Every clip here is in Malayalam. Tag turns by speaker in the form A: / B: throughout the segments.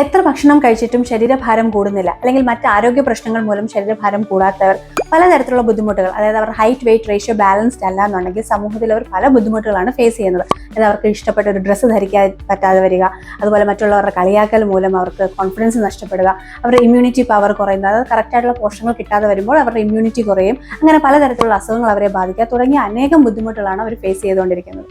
A: എത്ര ഭക്ഷണം കഴിച്ചിട്ടും ശരീരഭാരം കൂടുന്നില്ല. അല്ലെങ്കിൽ മറ്റ് ആരോഗ്യ പ്രശ്നങ്ങൾ മൂലം ശരീരഭാരം കൂടാത്തവർ പലതരത്തിലുള്ള ബുദ്ധിമുട്ടുകൾ അതായത് അവർ ഹൈറ്റ് വെയിറ്റ് റേഷ്യോ ബാലൻസ്ഡ് അല്ല എന്നുണ്ടെങ്കിൽ സമൂഹത്തിൽ അവർ പല ബുദ്ധിമുട്ടുകളാണ് ഫേസ് ചെയ്യുന്നത്. അതായത് അവർക്ക് ഇഷ്ടപ്പെട്ട ഒരു ഡ്രസ്സ് ധരിക്കാൻ പറ്റാതെ വരിക അതുപോലെ മറ്റുള്ളവരുടെ കളിയാക്കൽ മൂലം അവർക്ക് കോൺഫിഡൻസ് നഷ്ടപ്പെടുക അവരുടെ ഇമ്മ്യൂണിറ്റി പവർ കുറയുന്നത് അതായത് കറക്റ്റായിട്ടുള്ള പോഷണങ്ങൾ കിട്ടാതെ വരുമ്പോൾ അവരുടെ ഇമ്മ്യൂണിറ്റി കുറയും. അങ്ങനെ പലതരത്തിലുള്ള അസുഖങ്ങൾ അവരെ ബാധിക്കുക തുടങ്ങിയ അനേകം ബുദ്ധിമുട്ടുകളാണ് അവർ ഫേസ് ചെയ്തുകൊണ്ടിരിക്കുന്നത്.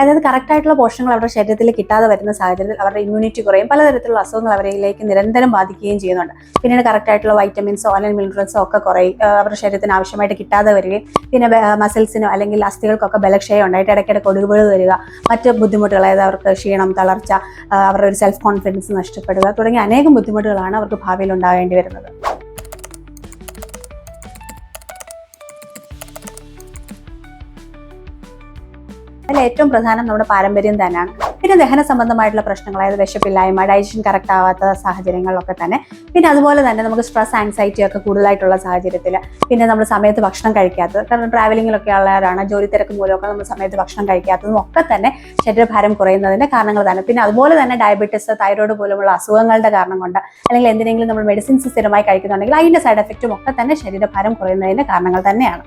A: അതായത് കറക്റ്റ് ആയിട്ടുള്ള പോഷണങ്ങൾ അവരുടെ ശരീരത്തിൽ കിട്ടാതെ വരുന്ന സാഹചര്യത്തിൽ അവരുടെ ഇമ്മ്യൂണിറ്റി കുറയും. പലതരത്തിലുള്ള അസുഖങ്ങൾ അവരിലേക്ക് നിരന്തരം ബാധിക്കുകയും ചെയ്യുന്നുണ്ട്. പിന്നീട് കറക്റ്റ് ആയിട്ടുള്ള വൈറ്റമിൻസോ അല്ലെങ്കിൽ മിനറൽസോ ഒക്കെ കുറയും. അവരുടെ ശരീരത്തിന് ആവശ്യമായിട്ട് കിട്ടാതെ വരികയും പിന്നെ മസിൽസിനോ അല്ലെങ്കിൽ അസ്ഥികൾക്കൊക്കെ ബലക്ഷയം ഉണ്ടായിട്ട് ഇടയ്ക്കിടയ്ക്ക് ഒടുവുകൾ വരിക മറ്റ് ബുദ്ധിമുട്ടുകൾ അതായത് അവർക്ക് ക്ഷീണം തളർച്ച അവരുടെ ഒരു സെൽഫ് കോൺഫിഡൻസ് നഷ്ടപ്പെടുക തുടങ്ങിയ അനേകം ബുദ്ധിമുട്ടുകളാണ് അവർക്ക് ഭാവിയിൽ ഉണ്ടാകേണ്ടി വരുന്നത്. അതിൽ ഏറ്റവും പ്രധാനം നമ്മുടെ പാരമ്പര്യം തന്നെയാണ്. പിന്നെ ദഹന സംബന്ധമായിട്ടുള്ള പ്രശ്നങ്ങൾ അതായത് വിശപ്പില്ലായ്മ ഡൈജഷൻ കറക്റ്റ് ആവാത്ത സാഹചര്യങ്ങളിലൊക്കെ തന്നെ. പിന്നെ അതുപോലെ തന്നെ നമുക്ക് സ്ട്രെസ് ആൻസൈറ്റി ഒക്കെ കൂടുതലായിട്ടുള്ള സാഹചര്യത്തിൽ പിന്നെ നമ്മൾ സമയത്ത് ഭക്ഷണം കഴിക്കാത്തത്. കാരണം ട്രാവലിങ്ങിലൊക്കെ ഉള്ളവരാണ് ജോലി തിരക്ക് മൂലമൊക്കെ നമ്മൾ സമയത്ത് ഭക്ഷണം കഴിക്കാത്തതും ഒക്കെ തന്നെ ശരീരഭാരം കുറയുന്നതിന്റെ കാരണങ്ങൾ തന്നെ. പിന്നെ അതുപോലെ തന്നെ ഡയബറ്റീസ് തൈറോയ്ഡ് പോലുള്ള അസുഖങ്ങളുടെ കാരണം കൊണ്ട് അല്ലെങ്കിൽ എന്തിനെങ്കിലും നമ്മൾ മെഡിസിൻസ് സ്ഥിരമായി കഴിക്കുന്നുണ്ടെങ്കിൽ അതിന്റെ സൈഡ് എഫക്റ്റും ഒക്കെ തന്നെ ശരീരഭാരം കുറയുന്നതിന്റെ കാരണങ്ങൾ തന്നെയാണ്.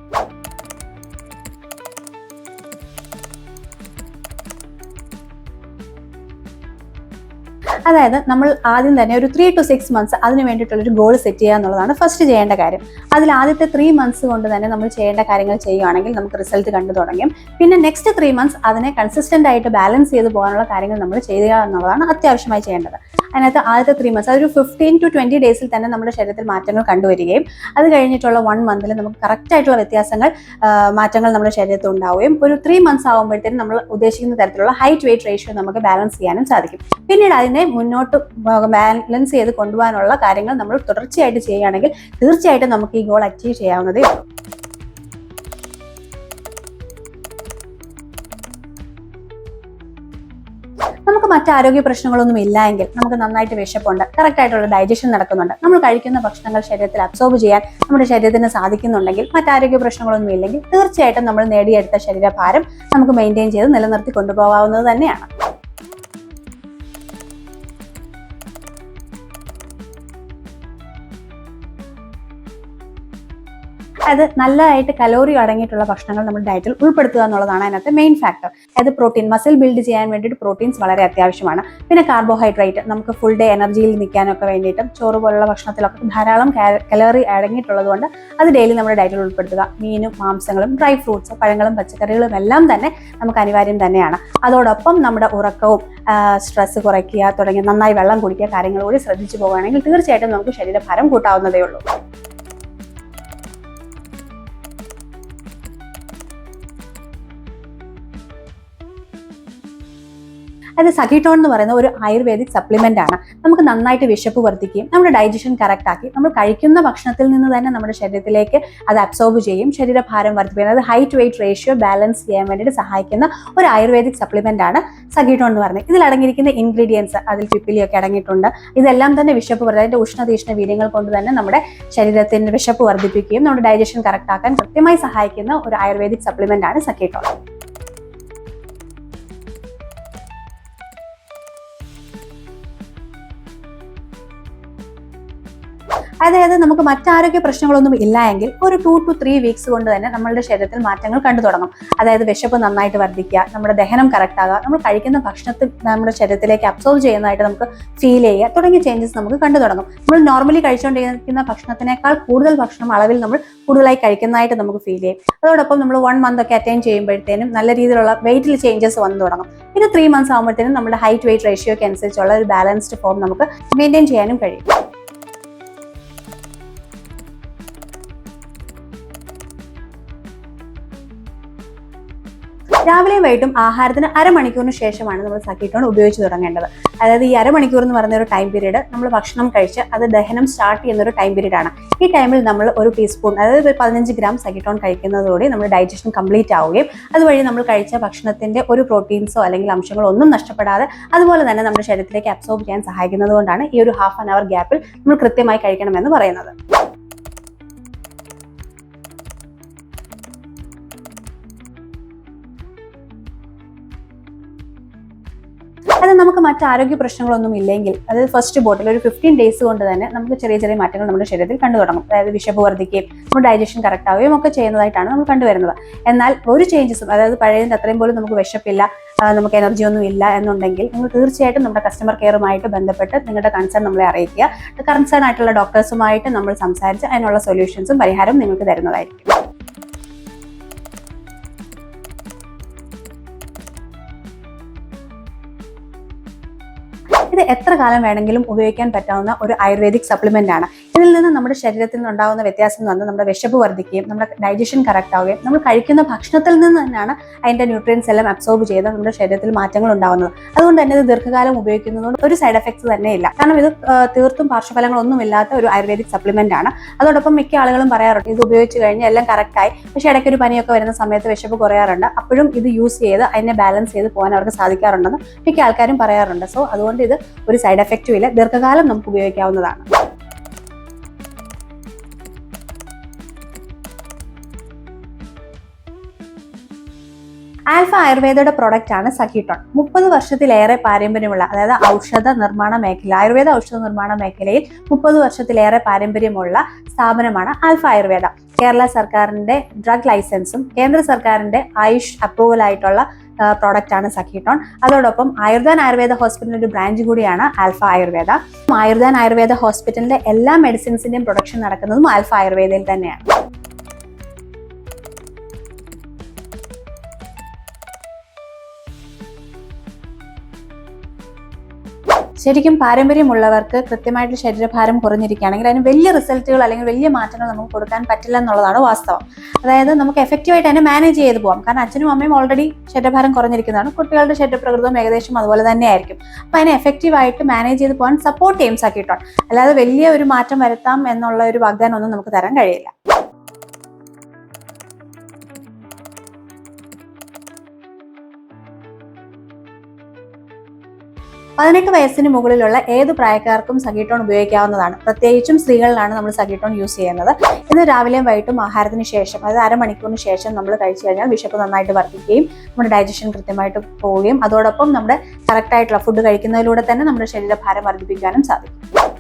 A: അതായത് നമ്മൾ ആദ്യം തന്നെ ഒരു ത്രീ ടു സിക്സ് മന്ത്സ് അതിന് വേണ്ടിയിട്ടുള്ള ഒരു ഗോൾ സെറ്റ് ചെയ്യുക എന്നുള്ളതാണ് ഫസ്റ്റ് ചെയ്യേണ്ട കാര്യം. അതിൽ ആദ്യത്തെ ത്രീ മന്ത്സ് കൊണ്ട് തന്നെ നമ്മൾ ചെയ്യേണ്ട കാര്യങ്ങൾ ചെയ്യുകയാണെങ്കിൽ നമുക്ക് റിസൾട്ട് കണ്ടു തുടങ്ങും. പിന്നെ നെക്സ്റ്റ് ത്രീ മന്ത്സ് അതിനെ കൺസിസ്റ്റന്റ് ആയിട്ട് ബാലൻസ് ചെയ്ത് പോകാനുള്ള കാര്യങ്ങൾ നമ്മൾ ചെയ്യുക എന്നുള്ളതാണ് അത്യാവശ്യമായി ചെയ്യേണ്ടത്. അതിനകത്ത് ആദ്യത്തെ ത്രീ മന്ത്സ് അതൊരു ഫിഫ്റ്റീൻ ടു ട്വന്റി ഡേയ്സിൽ തന്നെ നമ്മുടെ ശരീരത്തിൽ മാറ്റങ്ങൾ കണ്ടുവരികയും അത് കഴിഞ്ഞിട്ടുള്ള വൺ മന്തിൽ നമുക്ക് കറക്റ്റ് ആയിട്ടുള്ള വ്യത്യാസങ്ങൾ മാറ്റങ്ങൾ നമ്മുടെ ശരീരത്തിൽ ഉണ്ടാവുകയും ഒരു ത്രീ മന്ത്സ് ആകുമ്പോഴത്തേനും നമ്മൾ ഉദ്ദേശിക്കുന്ന തരത്തിലുള്ള ഹൈറ്റ് വെയിറ്റ് റേഷ്യോ നമുക്ക് ബാലൻസ് ചെയ്യാനും സാധിക്കും. പിന്നീട് അതിനെ മുന്നോട്ട് ബാലൻസ് ചെയ്ത് കൊണ്ടുപോകാനുള്ള കാര്യങ്ങൾ നമ്മൾ തുടർച്ചയായിട്ട് ചെയ്യുകയാണെങ്കിൽ തീർച്ചയായിട്ടും നമുക്ക് ഈ ഗോൾ അച്ചീവ് ചെയ്യാവുന്നതേ ഉള്ളൂ. നമുക്ക് മറ്റ് ആരോഗ്യ പ്രശ്നങ്ങളൊന്നും ഇല്ല എങ്കിൽ നമുക്ക് നന്നായിട്ട് വിശപ്പുണ്ട് കറക്റ്റ് ആയിട്ടുള്ള ഡൈജഷൻ നടക്കുന്നുണ്ട്. നമ്മൾ കഴിക്കുന്ന ഭക്ഷണങ്ങൾ ശരീരത്തിൽ അബ്സോർബ് ചെയ്യാൻ നമ്മുടെ ശരീരത്തിന് സാധിക്കുന്നുണ്ടെങ്കിൽ മറ്റ് ആരോഗ്യ പ്രശ്നങ്ങളൊന്നും ഇല്ലെങ്കിൽ തീർച്ചയായിട്ടും നമ്മൾ നേടിയെടുത്ത ശരീരഭാരം നമുക്ക് മെയിന്റെയിൻ ചെയ്ത് നിലനിർത്തി കൊണ്ടുപോകാവുന്നത് തന്നെയാണ്. അത് നല്ലതായിട്ട് കലോറി അടങ്ങിയിട്ടുള്ള ഭക്ഷണങ്ങൾ നമ്മുടെ ഡയറ്റിൽ ഉൾപ്പെടുത്തുക എന്നുള്ളതാണ് അതിനകത്ത് മെയിൻ ഫാക്ടർ അതായത് പ്രോട്ടീൻ മസിൽ ബിൽഡ് ചെയ്യാൻ വേണ്ടിയിട്ട് പ്രോട്ടീൻസ് വളരെ അത്യാവശ്യമാണ്. പിന്നെ കാർബോഹൈഡ്രേറ്റ് നമുക്ക് ഫുൾ ഡേ എനർജിയിൽ നിൽക്കാനൊക്കെ വേണ്ടിയിട്ടും ചോറ് പോലുള്ള ഭക്ഷണത്തിലൊക്കെ ധാരാളം കലോറി അടങ്ങിയിട്ടുള്ളത് കൊണ്ട് അത് ഡെയിലി നമ്മുടെ ഡയറ്റിൽ ഉൾപ്പെടുത്തുക. മീനും മാംസങ്ങളും ഡ്രൈ ഫ്രൂട്ട്സ് പഴങ്ങളും പച്ചക്കറികളും എല്ലാം തന്നെ നമുക്ക് അനിവാര്യം തന്നെയാണ്. അതോടൊപ്പം നമ്മുടെ ഉറക്കവും സ്ട്രെസ് കുറയ്ക്കുക തുടങ്ങിയ നന്നായി വെള്ളം കുടിക്കുക കാര്യങ്ങൾ കൂടി ശ്രദ്ധിച്ചു പോകുകയാണെങ്കിൽ തീർച്ചയായിട്ടും നമുക്ക് ശരീരഭാരം കൂട്ടാവുന്നതേ ഉള്ളൂ. അത് സഖിട്ടോൺ എന്ന് പറയുന്ന ഒരു ആയുർവേദിക് സപ്ലിമെന്റ് ആണ്. നമുക്ക് നന്നായിട്ട് വിശപ്പ് വർദ്ധിക്കുകയും നമ്മുടെ ഡൈജഷൻ കറക്റ്റ് ആക്കി നമ്മൾ കഴിക്കുന്ന ഭക്ഷണത്തിൽ നിന്ന് തന്നെ നമ്മുടെ ശരീരത്തിലേക്ക് അത് അബ്സോർബ് ചെയ്യും ശരീരഭാരം വർദ്ധിപ്പിക്കും. അതായത് ഹൈറ്റ് വെയിറ്റ് റേഷ്യോ ബാലൻസ് ചെയ്യാൻ വേണ്ടിയിട്ട് സഹായിക്കുന്ന ഒരു ആയുർവേദിക് സപ്ലിമെന്റ് ആണ് സഖിട്ടോൺ എന്ന് പറയുന്നത്. ഇതിൽ അടങ്ങിയിരിക്കുന്ന ഇൻഗ്രീഡിയൻസ് അതിൽ പിപ്പിലിയൊക്കെ അടങ്ങിയിട്ടുണ്ട്. ഇതെല്ലാം തന്നെ വിശപ്പ് വർദ്ധ അതിന്റെ ഉഷ്ണതീഷ്ണ വീര്യങ്ങൾ കൊണ്ട് തന്നെ നമ്മുടെ ശരീരത്തിന്റെ വിശപ്പ് വർദ്ധിപ്പിക്കുകയും നമ്മുടെ ഡൈജഷൻ കറക്റ്റ് ആക്കാൻ കൃത്യമായി സഹായിക്കുന്ന ഒരു ആയുർവേദിക് സപ്ലിമെന്റ് ആണ് സഖിട്ടോൺ അതായത് നമുക്ക് മറ്റാരോഗ്യ പ്രശ്നങ്ങളൊന്നും ഇല്ല എങ്കിൽ ഒരു ടു ടു ത്രീ വീക്സ് കൊണ്ട് തന്നെ നമ്മളുടെ ശരീരത്തിൽ മാറ്റങ്ങൾ കണ്ടു തുടങ്ങും. അതായത് വിശപ്പ് നന്നായിട്ട് വർദ്ധിക്കുക നമ്മുടെ ദഹനം കറക്റ്റ് ആകുക നമ്മൾ കഴിക്കുന്ന ഭക്ഷണത്തിൽ നമ്മുടെ ശരീരത്തിലേക്ക് അബ്സോർവ് ചെയ്യുന്നതായിട്ട് നമുക്ക് ഫീൽ ചെയ്യുക തുടങ്ങിയ ചേഞ്ചസ് നമുക്ക് കണ്ടു തുടങ്ങും. നമ്മൾ നോർമലി കഴിച്ചുകൊണ്ടിരിക്കുന്ന ഭക്ഷണത്തിനേക്കാൾ കൂടുതൽ ഭക്ഷണം അളവിൽ നമ്മൾ കൂടുതലായി കഴിക്കുന്നതായിട്ട് നമുക്ക് ഫീൽ ചെയ്യും. അതോടൊപ്പം നമ്മൾ വൺ മന്ത് ഒക്കെ അറ്റൈൻ ചെയ്യുമ്പോഴത്തേനും നല്ല രീതിയിലുള്ള വെയിറ്റിൽ ചേഞ്ചസ് വന്നു തുടങ്ങും. പിന്നെ ത്രീ മന്ത്സ് ആകുമ്പോഴത്തേനും നമ്മുടെ ഹൈറ്റ് വെയിറ്റ് റേഷ്യോക്ക് അനുസരിച്ചുള്ള ഒരു ബാലൻസ്ഡ് ഫോം നമുക്ക് മെയിന്റെയിൻ ചെയ്യാനും കഴിയും. രാവിലെയും വൈകിട്ടും ആഹാരത്തിന് അരമണിക്കൂറിന് ശേഷമാണ് നമ്മൾ സക്കീട്ടോൺ ഉപയോഗിച്ച് തുടങ്ങേണ്ടത്. അതായത് ഈ അരമണിക്കൂർ എന്ന് പറയുന്ന ഒരു ടൈം പീരീഡ് നമ്മൾ ഭക്ഷണം കഴിച്ച് അത് ദഹനം സ്റ്റാർട്ട് ചെയ്യുന്ന ഒരു ടൈം പീരീഡ് ആണ്. ഈ ടൈമിൽ നമ്മൾ ഒരു ടീസ്പൂൺ അതായത് ഒരു പതിനഞ്ച് ഗ്രാം സക്കീട്ടോൺ കഴിക്കുന്നതോടെ നമ്മൾ ഡൈജഷൻ കംപ്ലീറ്റ് ആവുകയും അതുവഴി നമ്മൾ കഴിച്ച ഭക്ഷണത്തിന്റെ ഒരു പ്രോട്ടീൻസോ അല്ലെങ്കിൽ അംശങ്ങളോ ഒന്നും നഷ്ടപ്പെടാതെ അതുപോലെ തന്നെ നമ്മുടെ ശരീരത്തിലേക്ക് അബ്സോർബ് ചെയ്യാൻ സഹായിക്കുന്നത് കൊണ്ടാണ് ഈ ഒരു ഹാഫ് ആൻ അവർ ഗ്യാപ്പിൽ നമ്മൾ കൃത്യമായി കഴിക്കണമെന്ന് പറയുന്നത്. നമുക്ക് മറ്റ് ആരോഗ്യ പ്രശ്നങ്ങളൊന്നും ഇല്ലെങ്കിൽ അതായത് ഫസ്റ്റ് ബോട്ടിൽ ഒരു ഫിഫ്റ്റീൻ ഡേയ്സ് കൊണ്ട് തന്നെ നമുക്ക് ചെറിയ ചെറിയ മാറ്റങ്ങൾ നമ്മുടെ ശരീരത്തിൽ കണ്ടു തുടങ്ങും. അതായത് വിശപ്പ് വർദ്ധിക്കുകയും നമ്മുടെ ഡൈജഷൻ കറക്റ്റ് ആവുകയും ഒക്കെ ചെയ്യുന്നതായിട്ടാണ് നമ്മൾ കണ്ടുവരുന്നത്. എന്നാൽ ഒരു ചേഞ്ചസും അതായത് പഴയതിന്റെ അത്രയും പോലും നമുക്ക് വിശപ്പില്ല നമുക്ക് എനർജി ഒന്നും ഇല്ല എന്നുണ്ടെങ്കിൽ നിങ്ങൾ തീർച്ചയായിട്ടും നമ്മുടെ കസ്റ്റമർ കെയറുമായിട്ട് ബന്ധപ്പെട്ട് നിങ്ങളുടെ കൺസേൺ നമ്മളെ അറിയിക്കുക. കൺസേൺ ആയിട്ടുള്ള ഡോക്ടേഴ്സുമായിട്ട് നമ്മൾ സംസാരിച്ച് അതിനുള്ള സൊല്യൂഷൻസും പരിഹാരവും നിങ്ങൾക്ക് തരുന്നതായിരിക്കും. ഇത് എത്ര കാലം വേണമെങ്കിലും ഉപയോഗിക്കാൻ പറ്റാവുന്ന ഒരു ആയുർവേദിക് സപ്ലിമെന്റ് ആണ്. ഇതിൽ നിന്ന് നമ്മുടെ ശരീരത്തിൽ നിന്നുണ്ടാകുന്ന വ്യത്യാസം എന്ന് പറഞ്ഞാൽ നമ്മുടെ വിശപ്പ് വർദ്ധിക്കുകയും നമ്മുടെ ഡൈജഷൻ കറക്റ്റ് ആവുകയും നമ്മൾ കഴിക്കുന്ന ഭക്ഷണത്തിൽ നിന്ന് തന്നെയാണ് അതിന്റെ ന്യൂട്രിയൻസ് എല്ലാം അബ്സോർബ് ചെയ്ത് നമ്മുടെ ശരീരത്തിൽ മാറ്റങ്ങൾ ഉണ്ടാകുന്നത്. അതുകൊണ്ട് തന്നെ ഇത് ദീർഘകാലം ഉപയോഗിക്കുന്നതുകൊണ്ട് ഒരു സൈഡ് എഫക്ട്സ് തന്നെ ഇല്ല കാരണം ഇത് തീർത്തും പാർശ്വഫലങ്ങളൊന്നുമില്ലാത്ത ഒരു ആയുർവേദിക് സപ്ലിമെന്റ് ആണ്. അതോടൊപ്പം മിക്ക ആളുകളും പറയാറുണ്ട് ഇത് ഉപയോഗിച്ച് കഴിഞ്ഞാൽ എല്ലാം കറക്റ്റായി പക്ഷേ ഇടയ്ക്ക് ഒരു പനിയൊക്കെ വരുന്ന സമയത്ത് വിശപ്പ് കുറയാറുണ്ട്. അപ്പോഴും ഇത് യൂസ് ചെയ്ത് അതിനെ ബാലൻസ് ചെയ്ത് പോകാൻ അവർക്ക് സാധിക്കാറുണ്ടെന്ന് മിക്ക ആൾക്കാരും പറയാറുണ്ട്. സോ അതുകൊണ്ട് ഇത് ഒരു സൈഡ് എഫക്റ്റും ഇല്ല. ദീർഘകാലം നമുക്ക് ഉപയോഗിക്കാവുന്നതാണ്. ആൽഫ ആയുർവേദയുടെ പ്രൊഡക്റ്റ് ആണ് സഖിട്ടോൺ. മുപ്പത് വർഷത്തിലേറെ പാരമ്പര്യമുള്ള അതായത് ഔഷധ നിർമ്മാണ മേഖല ആയുർവേദ ഔഷധ നിർമ്മാണ മേഖലയിൽ മുപ്പത് വർഷത്തിലേറെ പാരമ്പര്യമുള്ള സ്ഥാപനമാണ് ആൽഫ ആയുർവേദ. കേരള സർക്കാരിന്റെ ഡ്രഗ് ലൈസൻസും കേന്ദ്ര സർക്കാരിന്റെ ആയുഷ് അപ്രൂവൽ ആയിട്ടുള്ള പ്രോഡക്റ്റ് ആണ് സഖിട്ടോൺ. അതോടൊപ്പം ആയുർദാൻ ആയുർവേദ ഹോസ്പിറ്റലിന്റെ ഒരു ബ്രാഞ്ച് കൂടിയാണ് ആൽഫ ആയുർവേദ. ആയുർദാൻ ആയുർവേദ ഹോസ്പിറ്റലിന്റെ എല്ലാ മെഡിസിൻസിന്റെയും പ്രൊഡക്ഷൻ നടക്കുന്നതും ആൽഫ ആയുർവേദയിൽ തന്നെയാണ്. ശരിക്കും പാരമ്പര്യമുള്ളവർക്ക് കൃത്യമായിട്ട് ശരീരഭാരം കുറഞ്ഞിരിക്കുകയാണെങ്കിൽ അതിന് വലിയ റിസൾട്ടുകൾ അല്ലെങ്കിൽ വലിയ മാറ്റങ്ങൾ നമുക്ക് കൊടുക്കാൻ പറ്റില്ല എന്നുള്ളതാണ് വാസ്തവം. അതായത് നമുക്ക് എഫക്റ്റീവായിട്ട് തന്നെ മാനേജ് ചെയ്ത് പോകാം കാരണം അച്ഛനും അമ്മയും ഓൾറെഡി ശരീരഭാരം കുറഞ്ഞിരിക്കുന്നതാണ്. കുട്ടികളുടെ ശരീരപ്രകൃതം ഏകദേശം അതുപോലെ തന്നെയായിരിക്കും അപ്പം അതിനെ എഫക്റ്റീവായിട്ട് മാനേജ് ചെയ്ത് പോകാൻ സപ്പോർട്ട് ടീംസ് ആക്കിയിട്ടുണ്ട്. അല്ലാതെ വലിയ ഒരു മാറ്റം വരുത്താം എന്നുള്ള ഒരു വാഗ്ദാനം ഒന്നും നമുക്ക് തരാൻ കഴിയില്ല. പതിനെട്ട് വയസ്സിന് മുകളിലുള്ള ഏത് പ്രായക്കാർക്കും സഗീട്ടോൺ ഉപയോഗിക്കാവുന്നതാണ്. പ്രത്യേകിച്ചും സ്ത്രീകളിലാണ് നമ്മൾ സഗീട്ടോൺ യൂസ് ചെയ്യുന്നത്. ഇന്ന് രാവിലെയും വൈകിട്ടും ആഹാരത്തിന് ശേഷം അതായത് അരമണിക്കൂറിന് ശേഷം നമ്മൾ കഴിച്ചു കഴിഞ്ഞാൽ വിശപ്പ് നന്നായിട്ട് വർദ്ധിക്കുകയും നമ്മുടെ ഡൈജഷൻ കൃത്യമായിട്ട് പോവുകയും അതോടൊപ്പം നമ്മുടെ കറക്റ്റായിട്ടുള്ള ഫുഡ് കഴിക്കുന്നതിലൂടെ തന്നെ നമ്മുടെ ശരീരഭാരം വർദ്ധിപ്പിക്കാനും സാധിക്കും.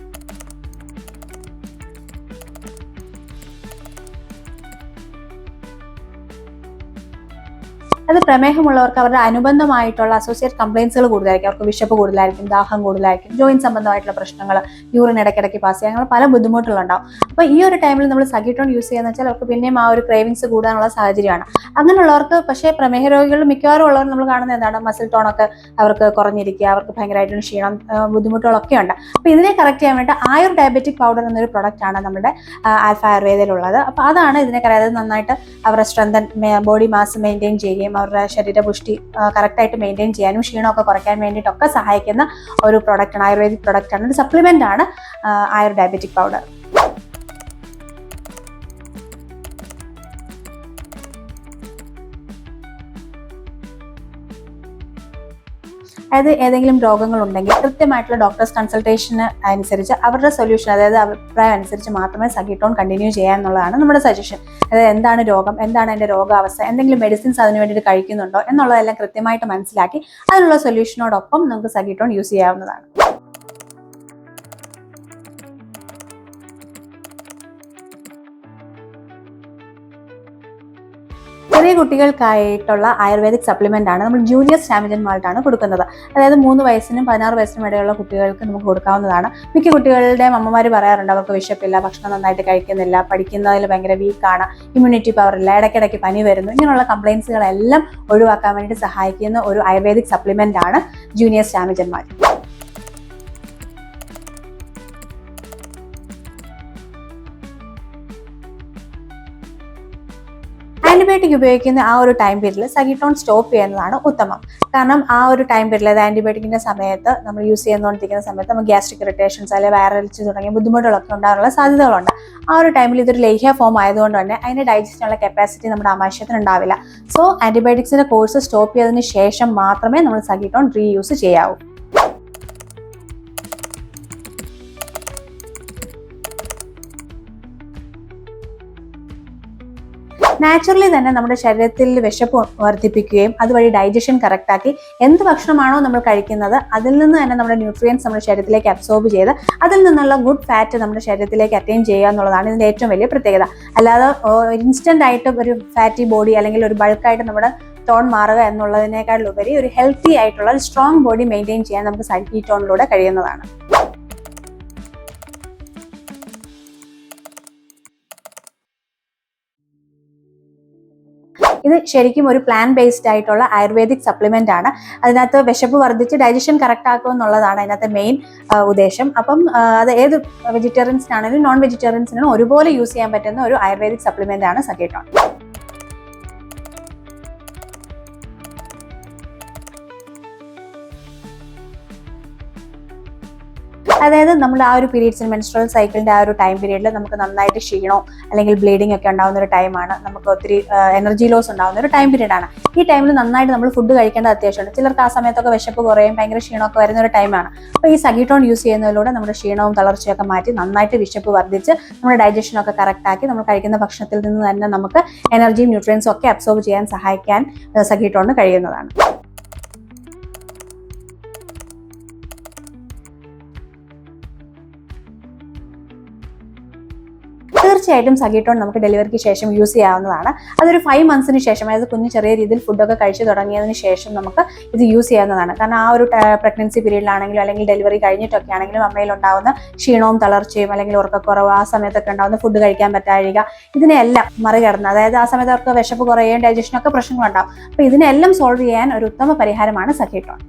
A: അത് പ്രമേഹമുള്ളവർക്ക് അവരുടെ അനുബന്ധമായിട്ടുള്ള അസോസിയേറ്റ് കംപ്ലയിൻസുകൾ കൂടുതലായിരിക്കും. അവർക്ക് വിശപ്പ് കൂടുതലായിരിക്കും ദാഹം കൂടുതലായിരിക്കും ജോയിൻ സംബന്ധമായിട്ടുള്ള പ്രശ്നങ്ങൾ യൂറിൻ ഇടയ്ക്കിടയ്ക്ക് പാസ് ചെയ്യാൻ അങ്ങനെ പല ബുദ്ധിമുട്ടുകളുണ്ടാവും. അപ്പോൾ ഈ ഒരു ടൈമിൽ നമ്മൾ സഗിട്ടോൺ യൂസ് ചെയ്യുന്ന വെച്ചാൽ അവർക്ക് പിന്നെയും ആ ഒരു ക്രേവിങ്സ് കൂടാനുള്ള സാഹചര്യമാണ്. അങ്ങനെയുള്ളവർക്ക് പക്ഷേ പ്രമേഹ രോഗികളിൽ മിക്കവാറും ഉള്ളവർ നമ്മൾ കാണുന്നത് എന്താണ്? മസിൽ ടോണൊക്കെ അവർക്ക് കുറഞ്ഞിരിക്കുക അവർക്ക് ഭയങ്കരമായിട്ടും ക്ഷീണം ബുദ്ധിമുട്ടുകളൊക്കെ ഉണ്ട്. അപ്പോൾ ഇതിനെ കറക്റ്റ് ചെയ്യാൻ വേണ്ടി ആയുർ ഡയബറ്റിക് പൗഡർ എന്നൊരു പ്രൊഡക്റ്റ് ആണ് നമ്മുടെ ആൽഫ ആയുർവേദയിലുള്ളത്. അപ്പോൾ അതാണ് ഇതിനെ കറിയാതെ നന്നായിട്ട് അവരുടെ സ്ട്രെങ്തൻ ബോഡി മാസ് മെയിന്റെയിൻ ചെയ്യുകയും അവരുടെ ശരീരപുഷ്ടി കറക്റ്റായിട്ട് മെയിന്റെയിൻ ചെയ്യാനും ക്ഷീണമൊക്കെ കുറയ്ക്കാൻ വേണ്ടിയിട്ടൊക്കെ സഹായിക്കുന്ന ഒരു പ്രൊഡക്റ്റാണ് ആയുർവേദിക് പ്രൊഡക്റ്റാണ് ഒരു സപ്ലിമെന്റ് ആണ് ആയുർ ഡയബറ്റിക് പൗഡർ അതായത് ഏതെങ്കിലും രോഗങ്ങളുണ്ടെങ്കിൽ കൃത്യമായിട്ടുള്ള ഡോക്ടേഴ്സ് കൺസൾട്ടേഷന് അനുസരിച്ച് അവരുടെ സൊല്യൂഷൻ അതായത് അഭിപ്രായം അനുസരിച്ച് മാത്രമേ സഗീട്ടോൺ കണ്ടിന്യൂ ചെയ്യാൻ എന്നുള്ളതാണ് നമ്മുടെ സജഷൻ അതായത് എന്താണ് രോഗം എന്താണ് എന്റെ രോഗാവസ്ഥ എന്തെങ്കിലും മെഡിസിൻസ് അതിന് വേണ്ടിയിട്ട് കഴിക്കുന്നുണ്ടോ എന്നുള്ളതെല്ലാം കൃത്യമായിട്ട് മനസ്സിലാക്കി അതിനുള്ള സൊല്യൂഷനോടൊപ്പം നമുക്ക് സഗീട്രോൺ യൂസ് ചെയ്യാവുന്നതാണ്. ചെറിയ കുട്ടികൾക്കായിട്ടുള്ള ആയുർവേദിക് സപ്ലിമെന്റ് ആണ് നമ്മൾ ജൂനിയർ സ്റ്റാമിജൻ കൊടുക്കുന്നത്. അതായത് മൂന്ന് വയസ്സിനും പതിനാറ് വയസ്സിനും ഇടയുള്ള കുട്ടികൾക്ക് നമുക്ക് കൊടുക്കാവുന്നതാണ്. മിക്ക കുട്ടികളുടെ അമ്മമാർ പറയാറുണ്ട് അവർക്ക് വിശപ്പില്ല ഭക്ഷണം നന്നായിട്ട് കഴിക്കുന്നില്ല പഠിക്കുന്നതിൽ ഭയങ്കര വീക്കാണ് ഇമ്മ്യൂണിറ്റി പവർ ഇല്ല ഇടയ്ക്കിടയ്ക്ക് പനി വരുന്നു ഇങ്ങനെയുള്ള കംപ്ലയിൻസുകളെല്ലാം ഒഴിവാക്കാൻ വേണ്ടി സഹായിക്കുന്ന ഒരു ആയുർവേദിക് സപ്ലിമെന്റ് ആണ് ജൂനിയർ സ്റ്റാമിജൻ മാൾട്ട് ആന്റിബയോട്ടിക് ഉപയോഗിക്കുന്ന ആ ഒരു ടൈം പീരീഡിൽ സഗിട്ടോൺ സ്റ്റോപ്പ് ചെയ്യുന്നതാണ് ഉത്തമം. കാരണം ആ ഒരു ടൈം പീരീഡിൽ അതായത് ആന്റിബയോട്ടിക്കിന്റെ സമയത്ത് നമ്മൾ യൂസ് ചെയ്യുന്നോണ്ടിരിക്കുന്ന സമയത്ത് നമുക്ക് ഗ്യാസ്ട്രിക് ഇറിറ്റേഷൻസ് അല്ലെങ്കിൽ വയറലിച്ച് തുടങ്ങിയ ബുദ്ധിമുട്ടുകളൊക്കെ ഉണ്ടാകാനുള്ള സാധ്യതകളുണ്ട്. ആ ഒരു ടൈമിൽ ഇതൊരു ലേഹ്യ ഫോം ആയതുകൊണ്ട് തന്നെ അതിന്റെ ഡൈജസ്റ്റിനുള്ള കപ്പാസിറ്റി നമ്മുടെ ആമാശയത്തിന് ഉണ്ടാവില്ല. സോ ആന്റിബയോട്ടിക്സിന്റെ കോഴ്സ് സ്റ്റോപ്പ് ചെയ്തതിന് ശേഷം മാത്രമേ നമ്മൾ സഗിട്ടോൺ റീയൂസ് ചെയ്യാവൂ. നാച്ചുറലി തന്നെ നമ്മുടെ ശരീരത്തിൽ വിശപ്പ് വർദ്ധിപ്പിക്കുകയും അതുവഴി ഡൈജഷൻ കറക്റ്റാക്കി എന്ത് ഭക്ഷണമാണോ നമ്മൾ കഴിക്കുന്നത് അതിൽ നിന്ന് തന്നെ നമ്മുടെ ന്യൂട്രിയൻസ് നമ്മുടെ ശരീരത്തിലേക്ക് അബ്സോർബ് ചെയ്ത് അതിൽ നിന്നുള്ള ഗുഡ് ഫാറ്റ് നമ്മുടെ ശരീരത്തിലേക്ക് അറ്റൈൻ ചെയ്യുക എന്നുള്ളതാണ് ഇതിന്റെ ഏറ്റവും വലിയ പ്രത്യേകത. അല്ലാതെ ഇൻസ്റ്റന്റ് ആയിട്ട് ഒരു ഫാറ്റി ബോഡി അല്ലെങ്കിൽ ഒരു ബൾക്കായിട്ട് നമ്മുടെ ടോൺ മാറുക എന്നുള്ളതിനേക്കാളുപരി ഒരു ഹെൽത്തി ആയിട്ടുള്ള ഒരു സ്ട്രോങ് ബോഡി മെയിന്റെയിൻ ചെയ്യാൻ നമുക്ക് സൈറ്റി ടോണിലൂടെ കഴിയുന്നതാണ്. ഇത് ശരിക്കും ഒരു പ്ലാൻ ബേസ്ഡ് ആയിട്ടുള്ള ആയുർവേദിക് സപ്ലിമെന്റ് ആണ്. അതിനകത്ത് വിശപ്പ് വർദ്ധിച്ച് ഡൈജഷൻ കറക്റ്റ് ആക്കുക എന്നുള്ളതാണ് അതിനകത്തെ മെയിൻ ഉദ്ദേശം. അപ്പം അത് ഏത് വെജിറ്റേറിയൻസിനാണെങ്കിലും നോൺ വെജിറ്റേറിയൻസിനും ഒരുപോലെ യൂസ് ചെയ്യാൻ പറ്റുന്ന ഒരു ആയുർവേദിക് സപ്ലിമെന്റ് ആണ് സക്കേട്ടോൺ അതായത് നമ്മൾ ആ ഒരു പീരീഡ്സിന് മെൻസ്ട്രൽ സൈക്കിളിന്റെ ആ ഒരു ടൈം പീരീഡിൽ നമുക്ക് നന്നായിട്ട് ക്ഷീണോ അല്ലെങ്കിൽ ബ്ലീഡിംഗ് ഒക്കെ ഉണ്ടാവുന്ന ഒരു ടൈമാണ് നമുക്ക് ഒത്തിരി എനർജി ലോസ് ഉണ്ടാവുന്ന ഒരു ടൈം പീരീഡാണ് ഈ ടൈമിൽ നന്നായിട്ട് നമ്മൾ ഫുഡ് കഴിക്കേണ്ട അത്യാവശ്യമുണ്ട്. ചിലർക്ക് ആ സമയത്തൊക്കെ വിശപ്പ് കുറയും ഭയങ്കര ക്ഷീണമൊക്കെ വരുന്ന ഒരു ടൈമാണ് അപ്പോൾ ഈ സഗീട്ടോൺ യൂസ് ചെയ്യുന്നതിലൂടെ നമ്മുടെ ക്ഷീണവും തളർച്ചയൊക്കെ മാറ്റി നന്നായിട്ട് വിശപ്പ് വർദ്ധിച്ച് നമ്മുടെ ഡൈജഷൻ ഒക്കെ കറക്റ്റ് ആക്കി നമ്മൾ കഴിക്കുന്ന ഭക്ഷണത്തിൽ നിന്ന് തന്നെ നമുക്ക് എനർജിയും ന്യൂട്രിയൻസും ഒക്കെ അബ്സോർബ് ചെയ്യാൻ സഹായിക്കാൻ സഗീട്ടോണിന് കഴിയുന്നതാണ്. തീർച്ചയായിട്ടും സഗീട്ടോൺ നമുക്ക് ഡെലിവറിക്ക് ശേഷം യൂസ് ചെയ്യാവുന്നതാണ്. അതൊരു ഫൈവ് മന്ത്സിന് ശേഷം അതായത് കുഞ്ഞ് ചെറിയ രീതിയിൽ ഫുഡൊക്കെ കഴിച്ചു തുടങ്ങിയതിന് ശേഷം നമുക്ക് ഇത് യൂസ് ചെയ്യാവുന്നതാണ്. കാരണം ആ ഒരു പ്രഗ്നൻസി പീരീഡിലാണെങ്കിലും അല്ലെങ്കിൽ ഡെലിവറി കഴിഞ്ഞിട്ടൊക്കെ ആണെങ്കിലും അമ്മയിൽ ഉണ്ടാവുന്ന ക്ഷീണവും തളർച്ചയും അല്ലെങ്കിൽ ഉറക്കക്കുറവ് ആ സമയത്തൊക്കെ ഉണ്ടാവുന്ന ഫുഡ് കഴിക്കാൻ പറ്റാഴിക ഇതിനെല്ലാം മറികടന്ന് അതായത് ആ സമയത്ത് അവർക്ക് വിശപ്പ് കുറയുകയും ഡൈജഷനൊക്കെ പ്രശ്നങ്ങളുണ്ടാവും. അപ്പോൾ ഇതിനെല്ലാം സോൾവ് ചെയ്യാൻ ഒരു ഉത്തമ പരിഹാരമാണ് സഖീട്ടോൺ.